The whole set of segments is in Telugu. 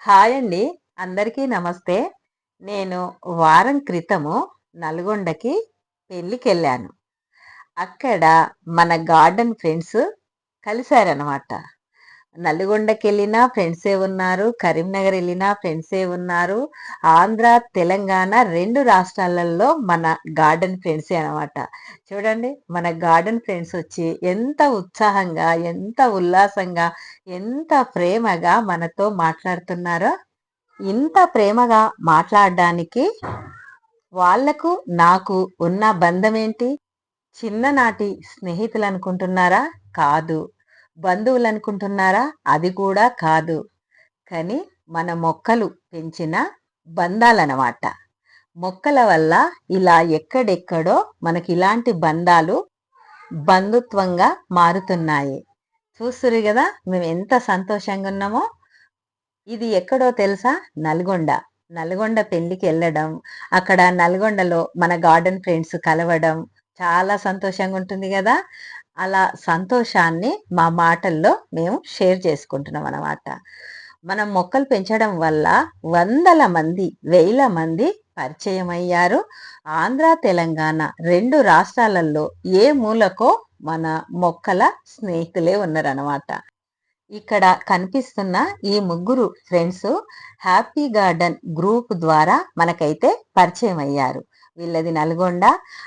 హాయ్ అండి. అందరికీ నమస్తే. నేను వారం క్రితము నల్గొండకి పెళ్ళికెళ్ళాను. అక్కడ మన గార్డెన్ ఫ్రెండ్స్ కలిశారనమాట. నల్గొండకి వెళ్ళినా ఫ్రెండ్సే ఉన్నారు కరీంనగర్ వెళ్ళినా ఫ్రెండ్సే ఉన్నారు. ఆంధ్ర తెలంగాణ రెండు రాష్ట్రాలలో మన గార్డెన్ ఫ్రెండ్సే అనమాట. చూడండి మన గార్డెన్ ఫ్రెండ్స్ వచ్చి ఎంత ఉత్సాహంగా ఎంత ఉల్లాసంగా ఎంత ప్రేమగా మనతో మాట్లాడుతున్నారో ఇంత ప్రేమగా మాట్లాడడానికి వాళ్ళకు నాకు ఉన్న బంధం ఏంటి చిన్ననాటి స్నేహితులు అనుకుంటున్నారా కాదు. బంధువులు అనుకుంటున్నారా అది కూడా కాదు. కానీ మన మొక్కలు పెంచిన బంధాలన్నమాట మొక్కల వల్ల ఇలా ఎక్కడెక్కడో మనకి ఇలాంటి బంధాలు బంధుత్వంగా మారుతున్నాయి. చూస్తురు కదా మేము ఎంత సంతోషంగా ఉన్నామో. ఇది ఎక్కడో తెలుసా? నల్గొండ. నల్గొండ పెళ్ళికి వెళ్ళడం అక్కడ నల్గొండలో మన గార్డెన్ ఫ్రెండ్స్ కలవడం చాలా సంతోషంగా ఉంటుంది కదా. అలా సంతోషాన్ని మా మాటల్లో మేము షేర్ చేసుకుంటున్నాం అన్నమాట. మనం మొక్కలు పెంచడం వల్ల వందల మంది వేల మంది పరిచయం అయ్యారు ఆంధ్ర తెలంగాణ రెండు రాష్ట్రాలలో ఏ మూలకో మన మొక్కల స్నేహితులే ఉన్నారనమాట ఇక్కడ కనిపిస్తున్న ఈ ముగ్గురు ఫ్రెండ్స్ హ్యాపీ గార్డెన్ గ్రూప్ ద్వారా మనకైతే పరిచయం అయ్యారు వీళ్ళది నల్గొండ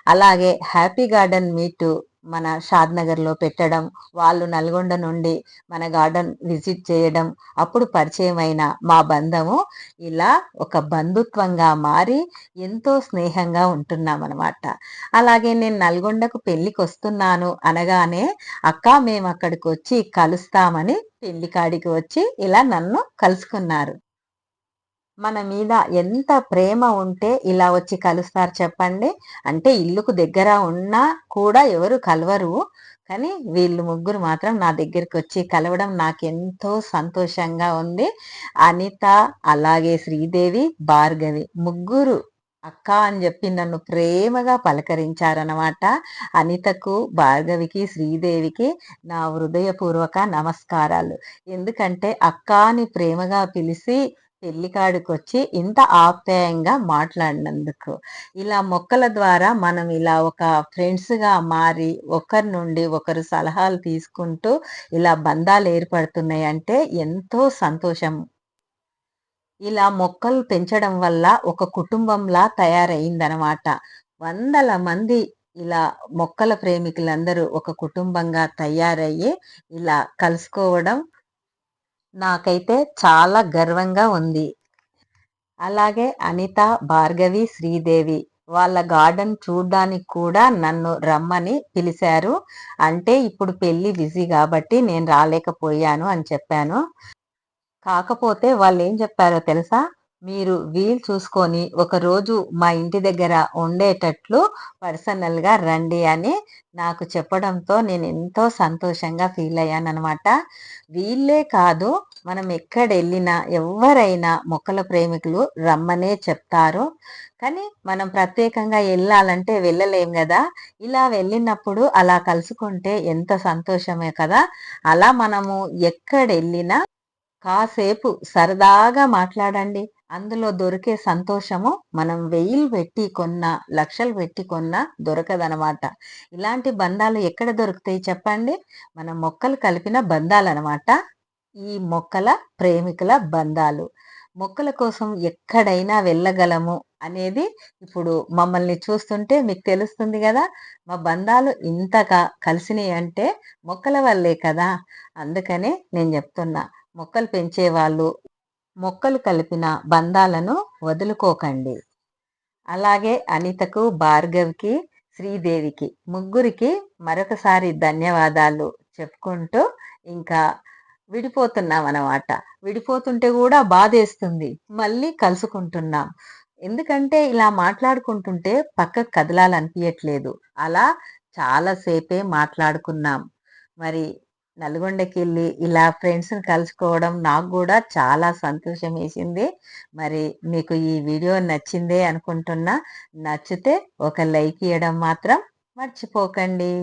అలాగే హ్యాపీ గార్డెన్ మీటు మన షాద్ నగర్లో పెట్టడం వాళ్ళు నల్గొండ నుండి మన గార్డెన్ విజిట్ చేయడం అప్పుడు పరిచయమైన మా బంధము ఇలా ఒక బంధుత్వంగా మారి ఎంతో స్నేహంగా ఉంటున్నాం అనమాట అలాగే నేను నల్గొండకు పెళ్ళికి వస్తున్నాను అనగానే అక్క మేము అక్కడికి వచ్చి కలుస్తామని పెళ్ళి కాడికి వచ్చి ఇలా నన్ను కలుసుకున్నారు. మన మీద ఎంత ప్రేమ ఉంటే ఇలా వచ్చి కలుస్తారు చెప్పండి. అంటే ఇల్లుకు దగ్గర ఉన్నా కూడా ఎవరు కలవరు. కానీ వీళ్ళు ముగ్గురు మాత్రం నా దగ్గరికి వచ్చి కలవడం నాకు ఎంతో సంతోషంగా ఉంది. అనిత అలాగే శ్రీదేవి భార్గవి ముగ్గురు అక్క అని చెప్పి నన్ను ప్రేమగా పలకరించారనమాట అనితకు భార్గవికి శ్రీదేవికి నా హృదయపూర్వక నమస్కారాలు. ఎందుకంటే అక్క అని ప్రేమగా పిలిచి పెళ్ళికాడికొచ్చి ఇంత ఆప్యాయంగా మాట్లాడినందుకు. ఇలా మొక్కల ద్వారా మనం ఇలా ఒక ఫ్రెండ్స్గా మారి ఒకరి నుండి ఒకరు సలహాలు తీసుకుంటూ ఇలా బంధాలు ఏర్పడుతున్నాయి అంటే ఎంతో సంతోషం. ఇలా మొక్కలు పెంచడం వల్ల ఒక కుటుంబంలా తయారైందనమాట. వందల మంది ఇలా మొక్కల ప్రేమికులందరూ ఒక కుటుంబంగా తయారయ్యి ఇలా కలుసుకోవడం నాకైతే చాలా గర్వంగా ఉంది. అలాగే అనిత భార్గవి శ్రీదేవి వాళ్ళ గార్డెన్ చూడడానికి కూడా నన్ను రమ్మని పిలిచారు. అంటే ఇప్పుడు పెళ్ళి బిజీ కాబట్టి నేను రాలేకపోయాను అని చెప్పాను. కాకపోతే వాళ్ళు ఏం చెప్పారో తెలుసా? మీరు వీలు చూసుకొని ఒకరోజు మా ఇంటి దగ్గర ఉండేటట్లు పర్సనల్గా రండి అని నాకు చెప్పడంతో నేను ఎంతో సంతోషంగా ఫీల్ అయ్యాను అనమాట వీళ్ళే కాదు మనం ఎక్కడ వెళ్ళినా ఎవరైనా మొక్కల ప్రేమికులు రమ్మనే చెప్తారు. కానీ మనం ప్రత్యేకంగా వెళ్ళాలంటే వెళ్ళలేం కదా. ఇలా వెళ్ళినప్పుడు అలా కలుసుకుంటే ఎంత సంతోషమే కదా. అలా మనము ఎక్కడ వెళ్ళినా కాసేపు సరదాగా మాట్లాడండి. అందులో దొరికే సంతోషము మనం వెయ్యిలు పెట్టి కొన్న లక్షలు పెట్టి కొన్న దొరకదనమాట. ఇలాంటి బంధాలు ఎక్కడ దొరుకుతాయి చెప్పండి? మన మొక్కలు కలిపిన బంధాలన్నమాట ఈ మొక్కల ప్రేమికుల బంధాలు. మొక్కల కోసం ఎక్కడైనా వెళ్ళగలము అనేది ఇప్పుడు మమ్మల్ని చూస్తుంటే మీకు తెలుస్తుంది కదా. మా బంధాలు ఇంతగా కలిసినాయి అంటే మొక్కల వల్లే కదా. అందుకనే నేను చెప్తున్నా మొక్కలు పెంచే వాళ్ళు మొక్కలు కలిపిన బంధాలను వదులుకోకండి. అలాగే అనితకు భార్గవ్కి శ్రీదేవికి ముగ్గురికి మరొకసారి ధన్యవాదాలు చెప్పుకుంటూ ఇంకా విడిపోతున్నాం అన్నమాట విడిపోతుంటే కూడా బాధేస్తుంది. మళ్ళీ కలుసుకుంటున్నాం. ఎందుకంటే ఇలా మాట్లాడుకుంటుంటే పక్కకు కదలాలనిపించట్లేదు అలా చాలాసేపే మాట్లాడుకున్నాం. మరి నల్గొండకి వెళ్ళి ఇలా ఫ్రెండ్స్ని కలుసుకోవడం నాకు కూడా చాలా సంతోషం వేసింది. మరి మీకు ఈ వీడియో నచ్చిందే అనుకుంటున్నా నచ్చితే ఒక లైక్ ఇవ్వడం మాత్రం మర్చిపోకండి.